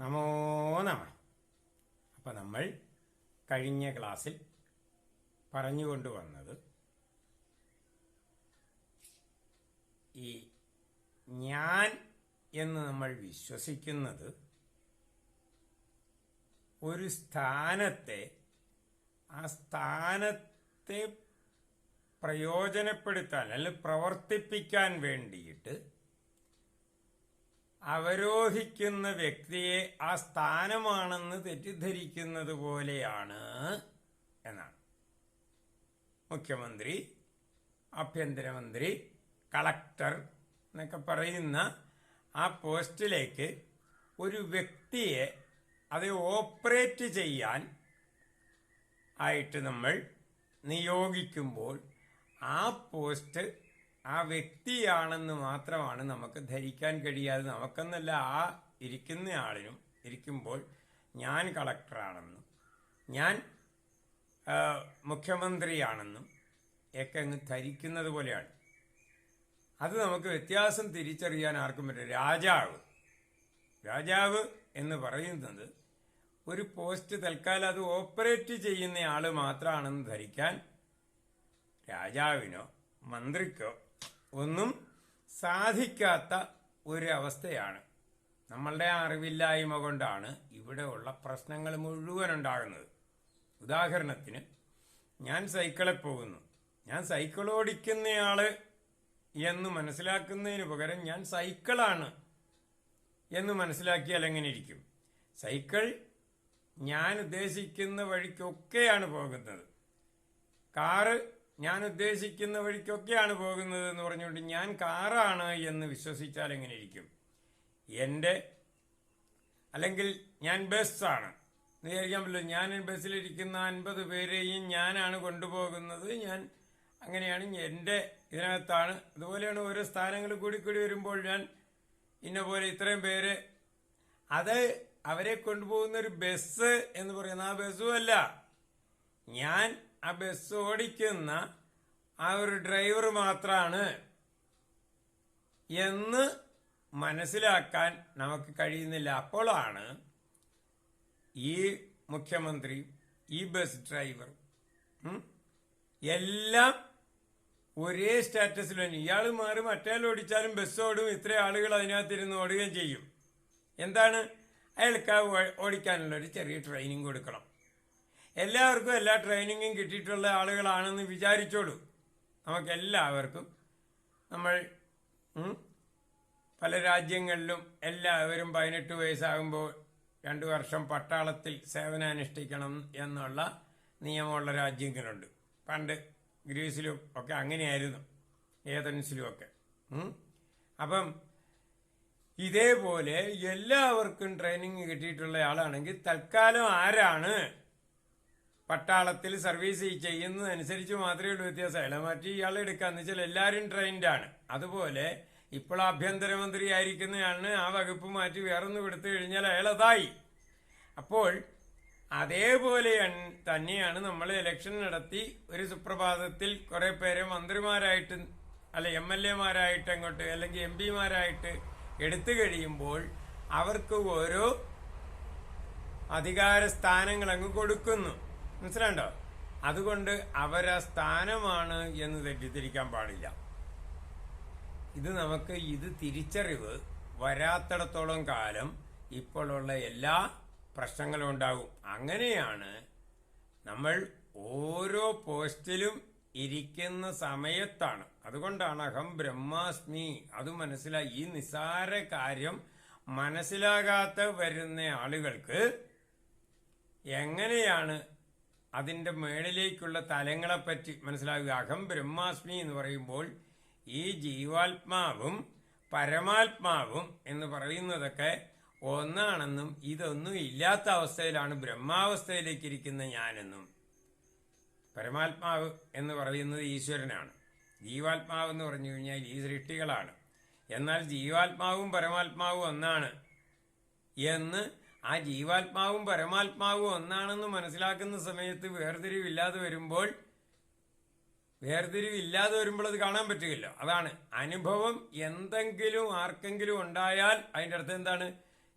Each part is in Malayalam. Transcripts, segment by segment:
നമോ നമ. അപ്പം നമ്മൾ കഴിഞ്ഞ ക്ലാസ്സിൽ പറഞ്ഞുകൊണ്ട് വന്നത് ഈ ഞാൻ എന്ന് നമ്മൾ വിശ്വസിക്കുന്നത് ഒരു സ്ഥാനത്തെ ആ സ്ഥാനത്തെ പ്രയോജനപ്പെടുത്താൻ അല്ലെങ്കിൽ പ്രവർത്തിപ്പിക്കാൻ വേണ്ടിയിട്ട് അവരോഹിക്കുന്ന വ്യക്തിയെ ആ സ്ഥാനമാണെന്ന് തെറ്റിദ്ധരിക്കുന്നത് പോലെയാണ് എന്നാണ്. മുഖ്യമന്ത്രി ആഭ്യന്തരമന്ത്രി കളക്ടർ എന്നൊക്കെ പറയുന്ന ആ പോസ്റ്റിലേക്ക് ഒരു വ്യക്തിയെ അത് ഓപ്പറേറ്റ് ചെയ്യാൻ ആയിട്ട് നമ്മൾ നിയോഗിക്കുമ്പോൾ ആ പോസ്റ്റ് ആ വ്യക്തിയാണെന്ന് മാത്രമാണ് നമുക്ക് ധരിക്കാൻ കഴിയാതെ നമുക്കെന്നല്ല ആ ഇരിക്കുന്ന ആളിനും ഇരിക്കുമ്പോൾ ഞാൻ കളക്ടറാണെന്നും ഞാൻ മുഖ്യമന്ത്രിയാണെന്നും ഒക്കെ അങ്ങ് ധരിക്കുന്നത് പോലെയാണ്. അത് നമുക്ക് വ്യത്യാസം തിരിച്ചറിയാൻ ആർക്കും പറ്റില്ല. രാജാവ് രാജാവ് എന്ന് പറയുന്നത് ഒരു പോസ്റ്റ് തൽക്കാലം അത് ഓപ്പറേറ്റ് ചെയ്യുന്ന ആൾ മാത്രമാണെന്ന് ധരിക്കാൻ രാജാവിനോ മന്ത്രിക്കോ ഒന്നും സാധിക്കാത്ത ഒരവസ്ഥയാണ്. നമ്മളുടെ അറിവില്ലായ്മ കൊണ്ടാണ് ഇവിടെയുള്ള പ്രശ്നങ്ങൾ മുഴുവൻ ഉണ്ടാകുന്നത്. ഉദാഹരണത്തിന് ഞാൻ സൈക്കിളിൽ പോകുന്നു. ഞാൻ സൈക്കിൾ ഓടിക്കുന്നയാൾ എന്ന് മനസ്സിലാക്കുന്നതിന് പകരം ഞാൻ സൈക്കിളാണ് എന്ന് മനസ്സിലാക്കിയാൽ എങ്ങനെ ഇരിക്കും? സൈക്കിൾ ഞാൻ ഉദ്ദേശിക്കുന്ന വഴിക്കൊക്കെയാണ് പോകുന്നത്. കാറ് ഞാൻ ഉദ്ദേശിക്കുന്ന വഴിക്കൊക്കെയാണ് പോകുന്നത് എന്ന് പറഞ്ഞുകൊണ്ട് ഞാൻ കാറാണ് എന്ന് വിശ്വസിച്ചാൽ എങ്ങനെ ഇരിക്കും? എന്റെ അല്ലെങ്കിൽ ഞാൻ ബസ്സാണ്. എന്ന് വിചാരിക്കാൻ പറ്റില്ല. ഞാൻ ബസ്സിലിരിക്കുന്ന അൻപത് പേരെയും ഞാനാണ് കൊണ്ടുപോകുന്നത്. ഞാൻ അങ്ങനെയാണ് എന്റെ ഇതിനകത്താണ്. അതുപോലെയാണ് ഓരോ സ്ഥാനങ്ങൾ കൂടി കൂടി വരുമ്പോൾ ഞാൻ ഇന്ന പോലെ ഇത്രയും പേര് അത് അവരെ കൊണ്ടുപോകുന്ന ഒരു ബസ് എന്ന് പറയുന്ന ആ ബസ്സും അല്ല. ഞാൻ ആ ബസ് ഓടിക്കുന്ന ആ ഒരു ഡ്രൈവർ മാത്രമാണ് എന്ന് മനസ്സിലാക്കാൻ നമുക്ക് കഴിയുന്നില്ല. അപ്പോഴാണ് ഈ മുഖ്യമന്ത്രി ഈ ബസ് ഡ്രൈവർ എല്ലാം ഒരേ സ്റ്റാറ്റസിലാണ് ഇയാൾ മാറി മറ്റേ ഓടിച്ചാലും ബസ് ഓടും ഇത്ര ആളുകൾ അതിനകത്തിരുന്ന് ഓടുകയും ചെയ്യും. എന്താണ്? അയാൾക്ക് ഓടിക്കാനുള്ള ഒരു ചെറിയ ട്രെയിനിങ് കൊടുക്കണം. എല്ലാവർക്കും എല്ലാ ട്രെയിനിങ്ങും കിട്ടിയിട്ടുള്ള ആളുകളാണെന്ന് വിചാരിച്ചോളൂ. നമുക്ക് എല്ലാവർക്കും നമ്മൾ പല രാജ്യങ്ങളിലും എല്ലാവരും പതിനെട്ട് വയസ്സാകുമ്പോൾ രണ്ട് വർഷം പട്ടാളത്തിൽ സേവനം അനുഷ്ഠിക്കണം എന്നുള്ള നിയമമുള്ള രാജ്യങ്ങളുണ്ട്. പണ്ട് ഗ്രീസിലും ഒക്കെ അങ്ങനെയായിരുന്നു. ഏതൻസിലും ഒക്കെ അപ്പം ഇതേപോലെ എല്ലാവർക്കും ട്രെയിനിങ് കിട്ടിയിട്ടുള്ള ആളാണെങ്കിൽ തൽക്കാലം ആരാണ്? പട്ടാളത്തിൽ സർവീസ് ചെയ്യുന്നതനുസരിച്ച് മാത്രമേ ഉള്ളൂ വ്യത്യാസം. അയാളെ മാറ്റി ഇയാളെ എടുക്കാന്ന് വെച്ചാൽ എല്ലാവരും ട്രെയിൻഡാണ് അതുപോലെ ഇപ്പോൾ ആഭ്യന്തരമന്ത്രി ആയിരിക്കുന്നയാണ് ആ വകുപ്പ് മാറ്റി വേറൊന്ന് കൊടുത്തു കഴിഞ്ഞാൽ അയാൾ അതായി. അപ്പോൾ അതേപോലെ തന്നെയാണ് നമ്മൾ ഇലക്ഷൻ നടത്തി ഒരു സുപ്രഭാതത്തിൽ കുറേ പേരെ മന്ത്രിമാരായിട്ട് അല്ല എം എൽ എമാരായിട്ട് അങ്ങോട്ട് അല്ലെങ്കിൽ എം പിമാരായിട്ട് എടുത്തു കഴിയുമ്പോൾ അവർക്ക് ഓരോ അധികാര സ്ഥാനങ്ങൾ അങ്ങ് കൊടുക്കുന്നു. മനസ്സിലാണ്ടോ അതുകൊണ്ട് അവരെ സ്ഥാനമാണ് എന്ന് തെറ്റിദ്ധരിക്കാൻ പാടില്ല. ഇത് നമുക്ക് ഇത് തിരിച്ചറിവ് വരാത്തിടത്തോളം കാലം ഇപ്പോഴുള്ള എല്ലാ പ്രശ്നങ്ങളും ഉണ്ടാകും. അങ്ങനെയാണ് നമ്മൾ ഓരോ പോസ്റ്റിലും ഇരിക്കുന്ന സമയത്താണ്. അതുകൊണ്ടാണ് അഹം ബ്രഹ്മാസ്മി. അത് മനസ്സിലായി ഈ നിസാര കാര്യം മനസ്സിലാകാത്ത വരുന്ന ആളുകൾക്ക് എങ്ങനെയാണ് അതിന്റെ മേളിലേക്കുള്ള തലങ്ങളെപ്പറ്റി മനസ്സിലാവുക. അഹം ബ്രഹ്മാസ്മി എന്ന് പറയുമ്പോൾ ഈ ജീവാത്മാവും പരമാത്മാവും എന്ന് പറയുന്നതൊക്കെ ഒന്നാണെന്നും ഇതൊന്നും ഇല്ലാത്ത അവസ്ഥയിലാണ് ബ്രഹ്മാവസ്ഥയിലേക്ക് ഇരിക്കുന്ന ഞാനെന്നും. പരമാത്മാവ് എന്ന് പറയുന്നത് ഈശ്വരനാണ്. ജീവാത്മാവ് എന്ന് പറഞ്ഞു കഴിഞ്ഞാൽ ഈ സൃഷ്ടികളാണ്. എന്നാൽ ജീവാത്മാവും പരമാത്മാവും ഒന്നാണ് എന്ന് ആ ജീവാത്മാവും പരമാത്മാവും ഒന്നാണെന്ന് മനസ്സിലാക്കുന്ന സമയത്ത് വേർതിരിവില്ലാതെ വരുമ്പോൾ വേർതിരിവില്ലാതെ വരുമ്പോൾ അത് കാണാൻ പറ്റുകയില്ല. അതാണ് അനുഭവം എന്തെങ്കിലും ആർക്കെങ്കിലും ഉണ്ടായാൽ അതിന്റെ അർത്ഥം എന്താണ്?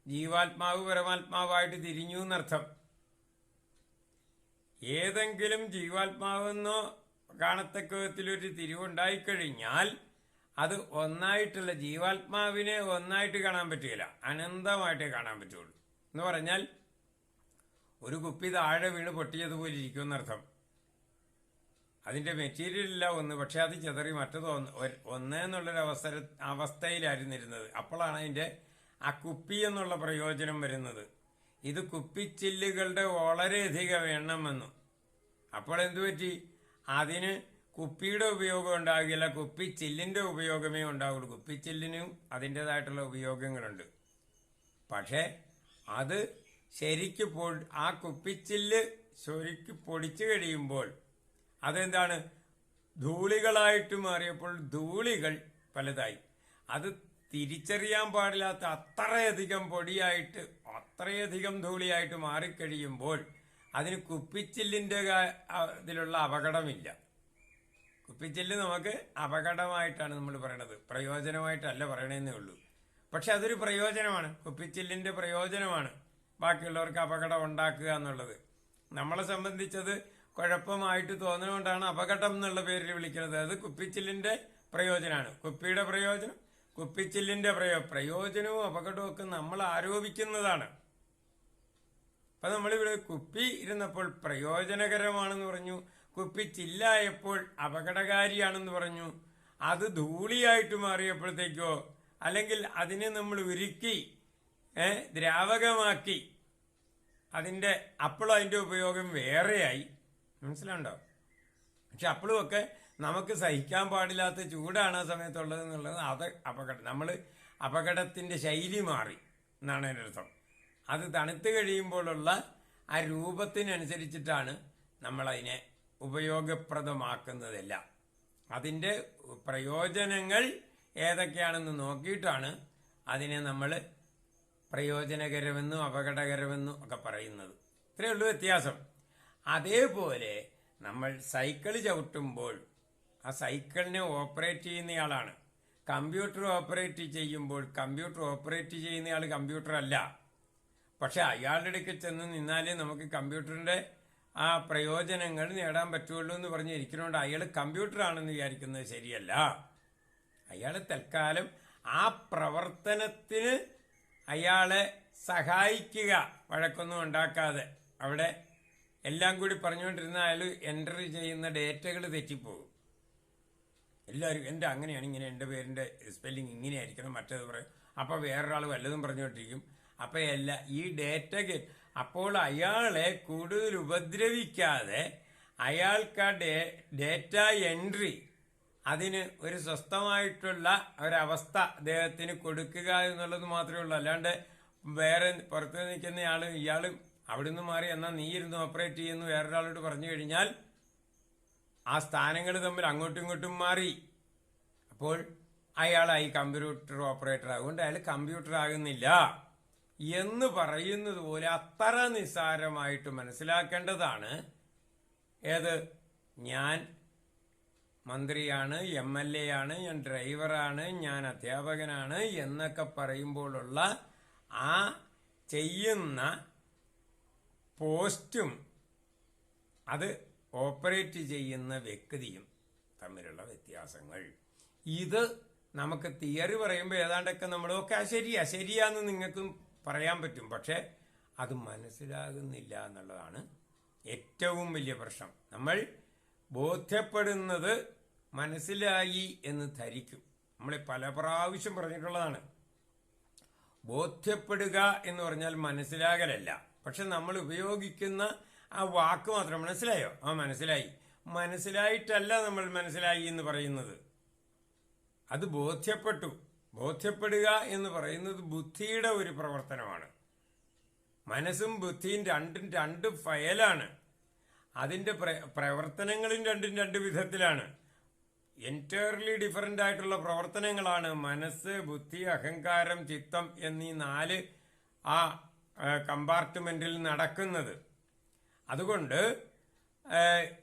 ജീവാത്മാവ് പരമാത്മാവായിട്ട് തിരിഞ്ഞു എന്നർത്ഥം. ഏതെങ്കിലും ജീവാത്മാവെന്നോ കാണത്തക്ക വിധത്തിലൊരു തിരിവുണ്ടായിക്കഴിഞ്ഞാൽ അത് ഒന്നായിട്ടുള്ള ജീവാത്മാവിനെ ഒന്നായിട്ട് കാണാൻ പറ്റുകയില്ല. അനന്തമായിട്ടേ കാണാൻ പറ്റുള്ളൂ. എന്ന് പറഞ്ഞാൽ ഒരു കുപ്പി താഴെ വീണ് പൊട്ടിയതുപോലെ ഇരിക്കുമെന്നർത്ഥം. അതിന്റെ മെറ്റീരിയൽ ഇല്ല ഒന്ന് പക്ഷെ അത് ചെതറി മറ്റത് ഒന്ന് ഒന്ന് എന്നുള്ളൊരു അവസര അവസ്ഥയിലായിരുന്നു ഇരുന്നത് അപ്പോഴാണ് അതിന്റെ ആ കുപ്പി എന്നുള്ള പ്രയോജനം വരുന്നത്. ഇത് കുപ്പിച്ചില്ലുകളുടെ വളരെയധികം എണ്ണം വന്നു അപ്പോൾ എന്തു പറ്റി? അതിന് കുപ്പിയുടെ ഉപയോഗം ഉണ്ടാകില്ല. കുപ്പിച്ചില്ലിന്റെ ഉപയോഗമേ ഉണ്ടാവുള്ളൂ. കുപ്പിച്ചില്ലിനും അതിന്റെതായിട്ടുള്ള ഉപയോഗങ്ങളുണ്ട്. പക്ഷേ അത് ശരിക്ക് പൊ ആ കുപ്പിച്ചില്ല് ശരിക്ക് പൊടിച്ചു കഴിയുമ്പോൾ അതെന്താണ്? ധൂളികളായിട്ട് മാറിയപ്പോൾ ധൂളികൾ പലതായി. അത് തിരിച്ചറിയാൻ പാടില്ലാത്ത അത്രയധികം പൊടിയായിട്ട് അത്രയധികം ധൂളിയായിട്ട് മാറിക്കഴിയുമ്പോൾ അതിന് കുപ്പിച്ചില്ലിന്റെ ഇതിലുള്ള അപകടമില്ല. കുപ്പിച്ചില്ല് നമുക്ക് അപകടമായിട്ടാണ് നമ്മൾ പറയണത്. പ്രയോജനമായിട്ടല്ല പറയണേന്നേ ഉള്ളൂ. പക്ഷെ അതൊരു പ്രയോജനമാണ്. കുപ്പിച്ചില്ലിന്റെ പ്രയോജനമാണ്. ബാക്കിയുള്ളവർക്ക് അപകടം ഉണ്ടാക്കുക എന്നുള്ളത്. നമ്മളെ സംബന്ധിച്ചത് കുഴപ്പമായിട്ട് തോന്നുന്നതുകൊണ്ടാണ് അപകടം എന്നുള്ള പേരിൽ വിളിക്കുന്നത്. അത് കുപ്പിച്ചില്ലിന്റെ പ്രയോജനമാണ്. കുപ്പിയുടെ പ്രയോജനം കുപ്പിച്ചില്ലിന്റെ പ്രയോ പ്രയോജനവും അപകടവും ഒക്കെ നമ്മൾ ആരോപിക്കുന്നതാണ്. അപ്പൊ നമ്മളിവിടെ കുപ്പി ഇരുന്നപ്പോൾ പ്രയോജനകരമാണെന്ന് പറഞ്ഞു. കുപ്പി ചില്ലായപ്പോൾ അപകടകാരിയാണെന്ന് പറഞ്ഞു. അത് ധൂളിയായിട്ട് മാറിയപ്പോഴത്തേക്കോ അല്ലെങ്കിൽ അതിനെ നമ്മൾ ഉരുക്കി ദ്രാവകമാക്കി. അതിന്റെ അപ്പളും അതിന്റെ ഉപയോഗം വേറെയായി. മനസ്സിലുണ്ടോ പക്ഷെ അപ്പളുമൊക്കെ നമുക്ക് സഹിക്കാൻ പാടില്ലാത്ത ചൂടാണ് ആ സമയത്തുള്ളത് എന്നുള്ളത് അത് അപകടം നമ്മൾ അപകടത്തിന്റെ ശൈലി മാറി എന്നാണ് എന്റെ അർത്ഥം. അത് തണുത്ത് കഴിയുമ്പോഴുള്ള ആ രൂപത്തിനനുസരിച്ചിട്ടാണ് നമ്മളതിനെ ഉപയോഗപ്രദമാക്കുന്നതെല്ലാം. അതിന്റെ പ്രയോജനങ്ങൾ ഏതൊക്കെയാണെന്ന് നോക്കിയിട്ടാണ് അതിനെ നമ്മൾ പ്രയോജനകരമെന്നും അപകടകരമെന്നും ഒക്കെ പറയുന്നത്. ഇത്രയേ ഉള്ളൂ വ്യത്യാസം. അതേപോലെ നമ്മൾ സൈക്കിൾ ചവിട്ടുമ്പോൾ ആ സൈക്കിളിനെ ഓപ്പറേറ്റ് ചെയ്യുന്നയാളാണ്. കമ്പ്യൂട്ടർ ഓപ്പറേറ്റ് ചെയ്യുമ്പോൾ കമ്പ്യൂട്ടർ ഓപ്പറേറ്റ് ചെയ്യുന്നയാൾ കമ്പ്യൂട്ടർ അല്ല പക്ഷെ അയാളുടെ അടുക്കൽ ചെന്ന് നിന്നാലേ നമുക്ക് കമ്പ്യൂട്ടറിന്റെ ആ പ്രയോജനങ്ങൾ നേടാൻ പറ്റുള്ളൂ എന്ന് പറഞ്ഞ് ഇരിക്കുന്നതുകൊണ്ട് അയാൾ കമ്പ്യൂട്ടറാണെന്ന് വിചാരിക്കുന്നത് ശരിയല്ല. അയാൾ തൽക്കാലം ആ പ്രവർത്തനത്തിന് അയാളെ സഹായിക്കുക. വഴക്കൊന്നും ഉണ്ടാക്കാതെ. അവിടെ എല്ലാം കൂടി പറഞ്ഞുകൊണ്ടിരുന്ന അയാൾ എന്റർ ചെയ്യുന്ന ഡേറ്റകൾ തെറ്റിപ്പോകും. എല്ലാവരും എന്റെ അങ്ങനെയാണ് ഇങ്ങനെ എന്റെ പേരിന്റെ സ്പെല്ലിംഗ് ഇങ്ങനെയായിരിക്കണം മറ്റേത് പറയും. അപ്പോൾ വേറൊരാൾ വല്ലതും പറഞ്ഞുകൊണ്ടിരിക്കും. അപ്പോൾ എല്ലാ ഈ ഡേറ്റ അപ്പോൾ അയാളെ കൂടുതൽ ഉപദ്രവിക്കാതെ അയാൾക്ക് ആ ഡേറ്റ എൻട്രി അതിന് ഒരു സ്വസ്ഥമായിട്ടുള്ള ഒരവസ്ഥ അദ്ദേഹത്തിന് കൊടുക്കുക എന്നുള്ളത് മാത്രമേ ഉള്ളൂ. അല്ലാണ്ട് വേറെ പുറത്ത് നിൽക്കുന്ന ഇയാൾ അവിടെ നിന്ന് മാറി എന്നാൽ നീ ഇരുന്ന് ഓപ്പറേറ്റ് ചെയ്യുന്നു വേറൊരാളോട് പറഞ്ഞു കഴിഞ്ഞാൽ ആ സ്ഥാനങ്ങൾ തമ്മിൽ അങ്ങോട്ടും ഇങ്ങോട്ടും മാറി. അപ്പോൾ അയാളായി കമ്പ്യൂട്ടർ ഓപ്പറേറ്റർ അതുകൊണ്ട് അയാൾ കമ്പ്യൂട്ടർ ആകുന്നില്ല എന്ന് പറയുന്നത് പോലെ അത്ര നിസ്സാരമായിട്ട് മനസ്സിലാക്കേണ്ടതാണ്. ഏത്? ഞാൻ മന്ത്രിയാണ് എം എൽ എ ആണ് ഞാൻ ഡ്രൈവറാണ് ഞാൻ അധ്യാപകനാണ് എന്നൊക്കെ പറയുമ്പോഴുള്ള ആ ചെയ്യുന്ന പോസ്റ്റും അത് ഓപ്പറേറ്റ് ചെയ്യുന്ന വ്യക്തിയും തമ്മിലുള്ള വ്യത്യാസങ്ങൾ. ഇത് നമുക്ക് തിയറി പറയുമ്പോൾ ഏതാണ്ടൊക്കെ ആ ശരിയാ ശരിയാന്ന് നിങ്ങൾക്കും പറയാൻ പറ്റും. പക്ഷെ അത് മനസ്സിലാകുന്നില്ല എന്നുള്ളതാണ് ഏറ്റവും വലിയ പ്രശ്നം. നമ്മൾ ബോധ്യപ്പെടുന്നത് മനസ്സിലായി എന്ന് ധരിക്കും. നമ്മളെ പല പ്രാവശ്യം പറഞ്ഞിട്ടുള്ളതാണ്. ബോധ്യപ്പെടുക എന്ന് പറഞ്ഞാൽ മനസ്സിലാകലല്ല. പക്ഷെ നമ്മൾ ഉപയോഗിക്കുന്ന ആ വാക്ക് മാത്രം മനസ്സിലായോ? ആ മനസ്സിലായി. മനസ്സിലായിട്ടല്ല നമ്മൾ മനസ്സിലായി എന്ന് പറയുന്നത്. അത് ബോധ്യപ്പെട്ടു. ബോധ്യപ്പെടുക എന്ന് പറയുന്നത് ബുദ്ധിയുടെ ഒരു പ്രവർത്തനമാണ്. മനസ്സും ബുദ്ധിയും രണ്ടും രണ്ട് ഫയലാണ്. അതിന്റെ പ്ര- പ്രവർത്തനങ്ങളും രണ്ടും രണ്ട് വിധത്തിലാണ്. എന്റയർലി ഡിഫറെന്റ് ആയിട്ടുള്ള പ്രവർത്തനങ്ങളാണ് മനസ്സ് ബുദ്ധി അഹങ്കാരം ചിത്തം എന്നീ നാല് ആ കമ്പാർട്ട്മെന്റിൽ നടക്കുന്നത്. അതുകൊണ്ട്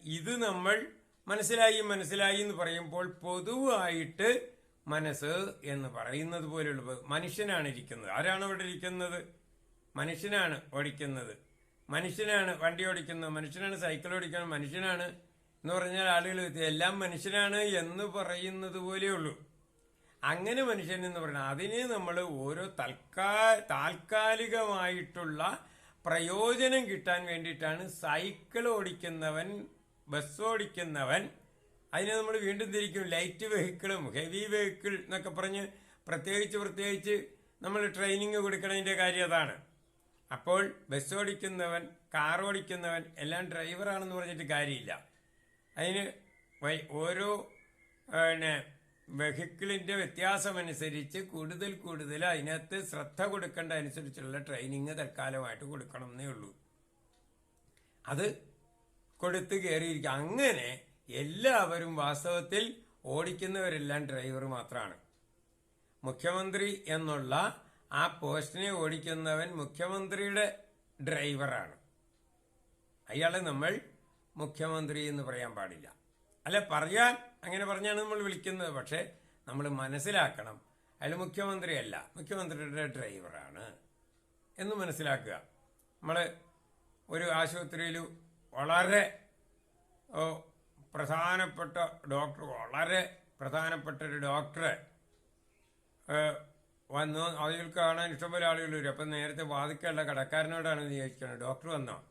ഇത് നമ്മൾ മനസ്സിലായി മനസ്സിലായി എന്ന് പറയുമ്പോൾ പൊതുവായിട്ട് മനസ്സ് എന്ന് പറയുന്നത് പോലെയുള്ള മനുഷ്യനാണ് ഇരിക്കുന്നത്. ആരാണ് അവിടെ ഇരിക്കുന്നത്? മനുഷ്യനാണ് ഓടിക്കുന്നത്. മനുഷ്യനാണ് വണ്ടി ഓടിക്കുന്നത് മനുഷ്യനാണ് സൈക്കിൾ ഓടിക്കുന്നത് മനുഷ്യനാണ് എന്ന് പറഞ്ഞാൽ ആളുകൾ എല്ലാം മനുഷ്യനാണ് എന്ന് പറയുന്നത് പോലെയുള്ളൂ അങ്ങനെ മനുഷ്യൻ എന്ന് പറയുന്നത് അതിനെ നമ്മൾ ഓരോ തൽക്കാ താൽക്കാലികമായിട്ടുള്ള പ്രയോജനം കിട്ടാൻ വേണ്ടിയിട്ടാണ് സൈക്കിൾ ഓടിക്കുന്നവൻ ബസ് ഓടിക്കുന്നവൻ അതിനെ നമ്മൾ വീണ്ടും തിരിക്കും ലൈറ്റ് വെഹിക്കിളും ഹെവി വെഹിക്കിൾ എന്നൊക്കെ പറഞ്ഞ് പ്രത്യേകിച്ച് പ്രത്യേകിച്ച് നമ്മൾ ട്രെയിനിങ് കൊടുക്കണതിന്റെ കാര്യം അതാണ്. അപ്പോൾ ബസ് ഓടിക്കുന്നവൻ കാർ ഓടിക്കുന്നവൻ എല്ലാം ഡ്രൈവറാണെന്ന് പറഞ്ഞിട്ട് കാര്യമില്ല. അതിന് ഓരോ പിന്നെ വെഹിക്കിളിന്റെ വ്യത്യാസമനുസരിച്ച് കൂടുതൽ കൂടുതൽ അതിനകത്ത് ശ്രദ്ധ കൊടുക്കേണ്ട അനുസരിച്ചുള്ള ട്രെയിനിങ് തൽക്കാലമായിട്ട് കൊടുക്കണം എന്നേ ഉള്ളൂ. അത് കൊടുത്ത് കയറിയിരിക്കുക അങ്ങനെ എല്ലാവരും വാസ്തവത്തിൽ ഓടിക്കുന്നവരെല്ലാം ഡ്രൈവർ മാത്രമാണ് മുഖ്യമന്ത്രി എന്നുള്ള ആ പോസ്റ്റിനെ ഓടിക്കുന്നവൻ മുഖ്യമന്ത്രിയുടെ ഡ്രൈവറാണ്. അയാളെ നമ്മൾ മുഖ്യമന്ത്രി എന്ന് പറയാൻ പാടില്ല. അല്ല പറയാൻ അങ്ങനെ പറഞ്ഞാണ് നമ്മൾ വിളിക്കുന്നത്. പക്ഷേ നമ്മൾ മനസ്സിലാക്കണം അയാൾ മുഖ്യമന്ത്രിയല്ല മുഖ്യമന്ത്രിയുടെ ഡ്രൈവറാണ് എന്ന് മനസ്സിലാക്കുക. നമ്മൾ ഒരു ആശുപത്രിയിൽ വളരെ പ്രധാനപ്പെട്ട ഡോക്ടർ വളരെ പ്രധാനപ്പെട്ട ഒരു ഡോക്ടറെ വന്നു അതിൽ കാണാൻ ഇഷ്ടംപോലെ ആളുകൾ വരും. അപ്പം നേരത്തെ വാദിക്കാനുള്ള കടക്കാരനോടാണ് ചോദിക്കുന്നത്. ഡോക്ടർ വന്നോ?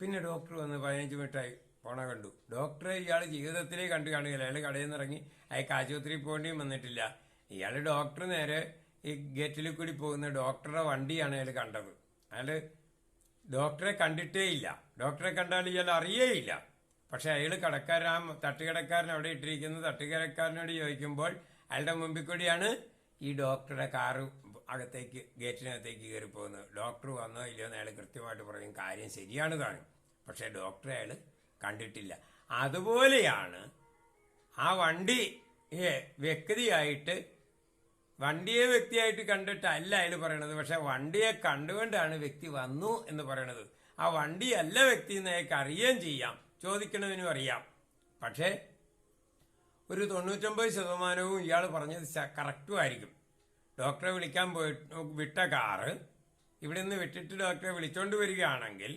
പിന്നെ ഡോക്ടർ വന്ന് പതിനഞ്ച് മിനിറ്റായി പോണ കണ്ടു. ഡോക്ടറെ ഇയാൾ ജീവിതത്തിലേ കണ്ടു കാണുകയില്ല. അയാൾ കടയിൽ നിന്ന് ഇറങ്ങി അയാൾക്ക് ആശുപത്രിയിൽ പോകേണ്ടിയും വന്നിട്ടില്ല. ഇയാൾ ഡോക്ടർ നേരെ ഈ ഗേറ്റിൽ കൂടി പോകുന്ന ഡോക്ടറുടെ വണ്ടിയാണ് അയാൾ കണ്ടത്. അയാൾ ഡോക്ടറെ കണ്ടിട്ടേ ഇല്ല. ഡോക്ടറെ കണ്ടാൽ ഇയാൾ അറിയേയില്ല. പക്ഷെ അയാൾ കടക്കാരൻ ആ തട്ടുകടക്കാരൻ അവിടെ ഇട്ടിരിക്കുന്ന. തട്ടുകടക്കാരനോട് ചോദിക്കുമ്പോൾ അയാളുടെ മുമ്പിൽ കൂടിയാണ് ഈ ഡോക്ടറുടെ കാറ് അകത്തേക്ക് ഗേറ്റിനകത്തേക്ക് കയറി പോകുന്നു. ഡോക്ടർ വന്നോ ഇല്ലയോ എന്ന് അയാൾ കൃത്യമായിട്ട് പറയും കാര്യം ശരിയാണ് താനും പക്ഷേ ഡോക്ടറെ അയാൾ കണ്ടിട്ടില്ല. അതുപോലെയാണ് ആ വണ്ടി വ്യക്തിയായിട്ട് വണ്ടിയെ വ്യക്തിയായിട്ട് കണ്ടിട്ടല്ല അയാൾ പറയണത്. പക്ഷെ വണ്ടിയെ കണ്ടുകൊണ്ടാണ് വ്യക്തി വന്നു എന്ന് പറയണത്. ആ വണ്ടിയല്ല വ്യക്തി എന്ന് അയാൾക്ക് അറിയുകയും ചെയ്യാം. ചോദിക്കണതിനും അറിയാം. പക്ഷേ ഒരു തൊണ്ണൂറ്റൊമ്പത് ശതമാനവും ഇയാൾ പറഞ്ഞത് കറക്റ്റും ആയിരിക്കും. ഡോക്ടറെ വിളിക്കാൻ പോയിട്ട് വിട്ട കാറ് ഇവിടെ നിന്ന് വിട്ടിട്ട് ഡോക്ടറെ വിളിച്ചോണ്ട് വരികയാണെങ്കിൽ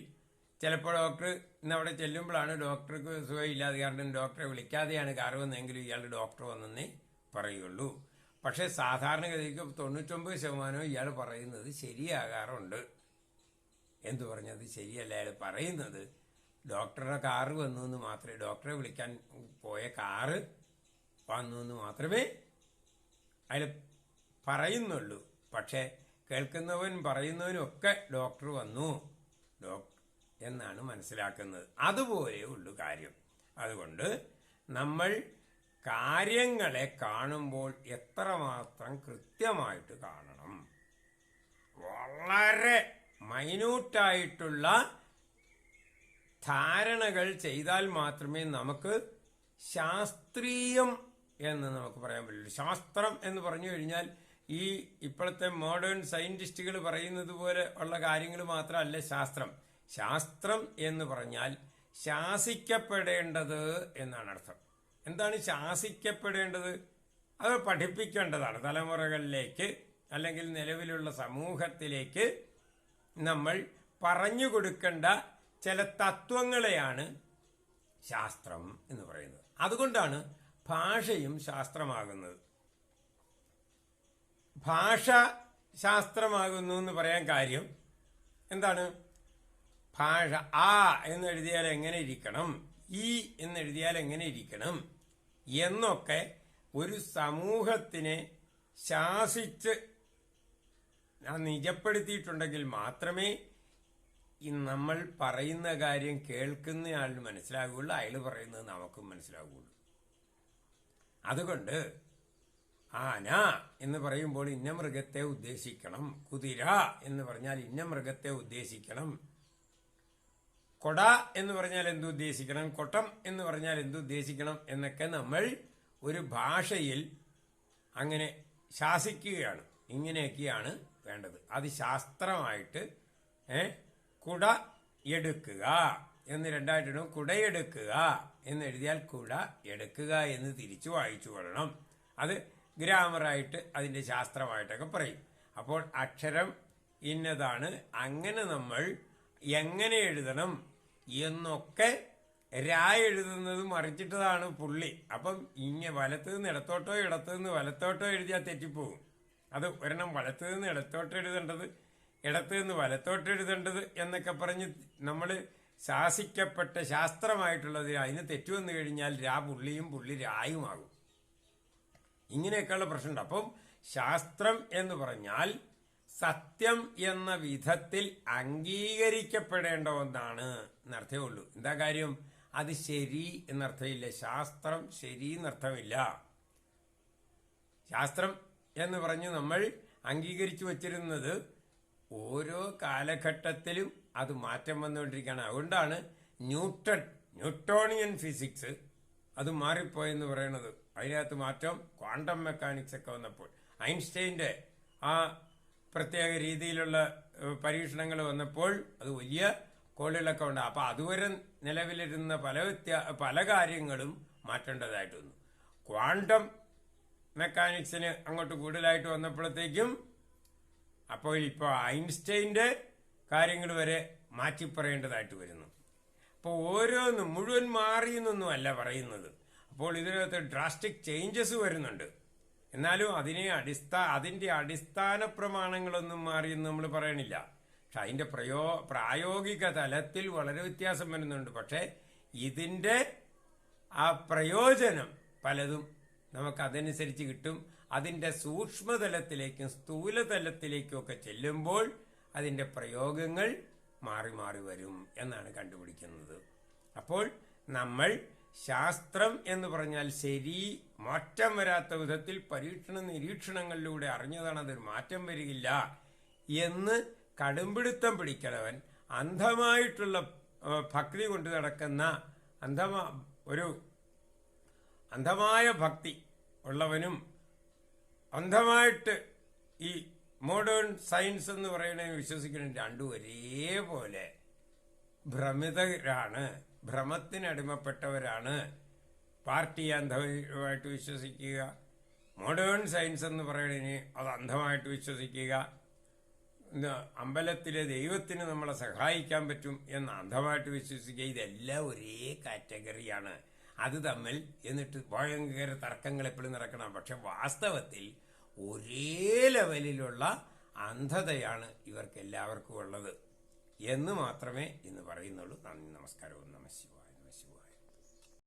ചിലപ്പോൾ ഡോക്ടർ ഇന്ന് അവിടെ ചെല്ലുമ്പോഴാണ് ഡോക്ടർക്ക് സുഖമില്ലാതെ കാരണം ഡോക്ടറെ വിളിക്കാതെയാണ് കാറ് വന്നെങ്കിലും ഇയാൾ ഡോക്ടർ വന്നെന്നേ പറയുള്ളൂ. പക്ഷേ സാധാരണഗതിക്ക് തൊണ്ണൂറ്റൊമ്പത് ശതമാനവും ഇയാൾ പറയുന്നത് ശരിയാകാറുണ്ട്. എന്തു പറഞ്ഞത് ശരിയല്ല അയാൾ പറയുന്നത് ഡോക്ടറുടെ കാറ് വന്നു എന്ന് മാത്രമേ ഡോക്ടറെ വിളിക്കാൻ പോയ കാറ് വന്നു എന്ന് മാത്രമേ അതിൽ പറയുന്നുള്ളൂ. പക്ഷേ കേൾക്കുന്നവൻ പറയുന്നവനൊക്കെ ഡോക്ടർ വന്നു ഡോക്ടർ എന്നാണ് മനസ്സിലാക്കുന്നത്. അതുപോലെ ഉള്ളു കാര്യം. അതുകൊണ്ട് നമ്മൾ കാര്യങ്ങളെ കാണുമ്പോൾ എത്രമാത്രം കൃത്യമായിട്ട് കാണണം. വളരെ മൈന്യൂട്ടായിട്ടുള്ള ധാരണകൾ ചെയ്താൽ മാത്രമേ നമുക്ക് ശാസ്ത്രീയം എന്ന് നമുക്ക് പറയാൻ പറ്റില്ല ശാസ്ത്രം എന്ന് പറഞ്ഞു കഴിഞ്ഞാൽ ഈ ഇപ്പോഴത്തെ മോഡേൺ സയന്റിസ്റ്റുകൾ പറയുന്നത് പോലെ ഉള്ള കാര്യങ്ങൾ മാത്രമല്ല ശാസ്ത്രം. ശാസ്ത്രം എന്ന് പറഞ്ഞാൽ ശാസിക്കപ്പെടേണ്ടത് എന്നാണ് അർത്ഥം. എന്താണ് ശാസിക്കപ്പെടേണ്ടത്? അത് പഠിപ്പിക്കേണ്ടതാണ്. തലമുറകളിലേക്ക് അല്ലെങ്കിൽ നിലവിലുള്ള സമൂഹത്തിലേക്ക് നമ്മൾ പറഞ്ഞു കൊടുക്കേണ്ട ചില തത്വങ്ങളെയാണ് ശാസ്ത്രം എന്ന് പറയുന്നത്. അതുകൊണ്ടാണ് ഭാഷയും ശാസ്ത്രമാകുന്നത്. ഭാഷ ശാസ്ത്രമാകുന്നു എന്ന് പറയാൻ കാര്യം എന്താണ്? ഭാഷ ആ എന്ന് എഴുതിയാൽ എങ്ങനെ ഇരിക്കണം? ഈ എന്ന് എഴുതിയാൽ എങ്ങനെ ഇരിക്കണം? എന്നൊക്കെ ഒരു സമൂഹത്തിനെ ശാസിച്ച് നിജപ്പെടുത്തിയിട്ടുണ്ടെങ്കിൽ മാത്രമേ നമ്മൾ പറയുന്ന കാര്യം കേൾക്കുന്നയാളിന് മനസ്സിലാകുകയുള്ളൂ അയാൾ പറയുന്നത് നമുക്കും മനസ്സിലാകുകയുള്ളൂ. അതുകൊണ്ട് ആന എന്ന് പറയുമ്പോൾ ഇന്ന മൃഗത്തെ ഉദ്ദേശിക്കണം കുതിര എന്ന് പറഞ്ഞാൽ ഇന്ന മൃഗത്തെ ഉദ്ദേശിക്കണം കൊട എന്ന് പറഞ്ഞാൽ എന്ത് ഉദ്ദേശിക്കണം കൊട്ടം എന്ന് പറഞ്ഞാൽ എന്ത് ഉദ്ദേശിക്കണം എന്നൊക്കെ നമ്മൾ ഒരു ഭാഷയിൽ അങ്ങനെ ശാസിക്കുകയാണ്. ഇങ്ങനെയൊക്കെയാണ് വേണ്ടത്. അത് ശാസ്ത്രമായിട്ട് കുട എടുക്കുക. എന്ന് രണ്ടായിട്ടിടും കുടയെടുക്കുക എന്ന് കുഴ എടുക്കുക എന്ന് തിരിച്ചു വായിച്ചു കൊള്ളണം. അത് ഗ്രാമറായിട്ട് അതിന്റെ ശാസ്ത്രമായിട്ടൊക്കെ പറയും. അപ്പോൾ അക്ഷരം ഇന്നതാണ്. അങ്ങനെ നമ്മൾ എങ്ങനെ എഴുതണം എന്നൊക്കെ രാ എഴുതുന്നത് മറിച്ചിട്ടതാണ് പുള്ളി. അപ്പം ഇങ്ങ വലത്ത് നിന്ന് ഇടത്തോട്ടോ ഇടത്തു നിന്ന് വലത്തോട്ടോ എഴുതിയാൽ തെറ്റിപ്പോകും അത് ഒരെണ്ണം വലത്ത് നിന്ന് ഇടത്തോട്ട് എഴുതേണ്ടത് ഇടത്ത് നിന്ന് വലത്തോട്ട് എഴുതേണ്ടത് എന്നൊക്കെ പറഞ്ഞ് നമ്മൾ ശാസിക്കപ്പെട്ട ശാസ്ത്രമായിട്ടുള്ളത് അതിന് തെറ്റുവന്നു കഴിഞ്ഞാൽ രാ പുള്ളിയും പുള്ളി രായുമാകും. ഇങ്ങനെയൊക്കെയുള്ള പ്രശ്നമുണ്ട്. അപ്പം ശാസ്ത്രം എന്ന് പറഞ്ഞാൽ സത്യം എന്ന വിധത്തിൽ അംഗീകരിക്കപ്പെടേണ്ട ഒന്നാണ് എന്നർത്ഥേ ഉള്ളൂ. എന്താ കാര്യം? അത് ശരി എന്നർത്ഥമില്ല. ശാസ്ത്രം ശരി എന്നർത്ഥമില്ല. ശാസ്ത്രം എന്ന് പറഞ്ഞ് നമ്മൾ അംഗീകരിച്ചു വച്ചിരുന്നത് ഓരോ കാലഘട്ടത്തിലും അത് മാറ്റം വന്നുകൊണ്ടിരിക്കുകയാണ്. അതുകൊണ്ടാണ് ന്യൂട്ടൺ ന്യൂട്ടോണിയൻ ഫിസിക്സ് അത് മാറിപ്പോയെന്ന് പറയുന്നത്. അതിനകത്ത് മാറ്റം ക്വാണ്ടം മെക്കാനിക്സ് ഒക്കെ വന്നപ്പോൾ. ഐൻസ്റ്റൈന്റെ ആ പ്രത്യേക രീതിയിലുള്ള പരീക്ഷണങ്ങൾ വന്നപ്പോൾ അത് വലിയ കോളുകളൊക്കെ ഉണ്ട്. അപ്പോൾ അതുവരെ നിലവിലിരുന്ന പല വ്യത്യാ പല കാര്യങ്ങളും മാറ്റേണ്ടതായിട്ട് വന്നു. ക്വാണ്ടം മെക്കാനിക്സിന് അങ്ങോട്ട് കൂടുതലായിട്ട് വന്നപ്പോഴത്തേക്കും അപ്പോൾ ഇപ്പോൾ ഐൻസ്റ്റൈന്റെ കാര്യങ്ങൾ വരെ മാറ്റി പറയേണ്ടതായിട്ട് വരുന്നു. അപ്പോൾ ഓരോന്നും മുഴുവൻ മാറി എന്നൊന്നുമല്ല പറയുന്നത്. അപ്പോൾ ഇതിനകത്ത് ഡ്രാസ്റ്റിക് ചേഞ്ചസ് വരുന്നുണ്ട്. എന്നാലും അതിനെ അടിസ്ഥാ അതിന്റെ അടിസ്ഥാന പ്രമാണങ്ങളൊന്നും മാറിയെന്ന് നമ്മൾ പറയണില്ല. പക്ഷെ അതിന്റെ പ്രയോ പ്രായോഗിക തലത്തിൽ വളരെ വ്യത്യാസം വരുന്നുണ്ട്. പക്ഷേ ഇതിന്റെ ആ പ്രയോജനം പലതും നമുക്കതനുസരിച്ച് കിട്ടും. അതിന്റെ സൂക്ഷ്മതലത്തിലേക്കും സ്ഥൂലതലത്തിലേക്കും ഒക്കെ ചെല്ലുമ്പോൾ അതിന്റെ പ്രയോഗങ്ങൾ മാറി മാറി വരും എന്നാണ് കണ്ടുപിടിക്കുന്നത്. അപ്പോൾ നമ്മൾ ശാസ്ത്രം എന്ന് പറഞ്ഞാൽ ശരി മാറ്റം വരാത്ത വിധത്തിൽ പരീക്ഷണ നിരീക്ഷണങ്ങളിലൂടെ അറിഞ്ഞതാണ് അതൊരു മാറ്റം വരികില്ല എന്ന് കടുംപിടുത്തം പിടിക്കണവൻ അന്ധമായിട്ടുള്ള ഭക്തി കൊണ്ട് നടക്കുന്ന അന്ധമാ ഒരു അന്ധമായ ഭക്തി ഉള്ളവനും അന്ധമായിട്ട് ഈ മോഡേൺ സയൻസ് എന്ന് പറയുന്നത് വിശ്വസിക്കുന്ന രണ്ടും ഒരേപോലെ ഭ്രമിതരാണ് ഭ്രമത്തിനടിമപ്പെട്ടവരാണ് പാർട്ടി അന്ധമായിട്ട് വിശ്വസിക്കുക മോഡേൺ സയൻസ് എന്ന് പറയുന്നതിന് അത് അന്ധമായിട്ട് വിശ്വസിക്കുക. അമ്പലത്തിലെ ദൈവത്തിന് നമ്മളെ സഹായിക്കാൻ പറ്റും എന്ന് അന്ധമായിട്ട് വിശ്വസിക്കുക ഇതെല്ലാം ഒരേ കാറ്റഗറിയാണ്. അത് തമ്മിൽ എന്നിട്ട് ഭയങ്കര തർക്കങ്ങൾ എപ്പോഴും നടക്കണം. പക്ഷെ വാസ്തവത്തിൽ ഒരേ ലെവലിലുള്ള അന്ധതയാണ് ഇവർക്ക് എല്ലാവർക്കും ഉള്ളത് എന്ന് മാത്രമേ ഇന്ന് പറയുന്നുള്ളൂ. നന്ദി നമസ്കാരവും. നമ ശിവായ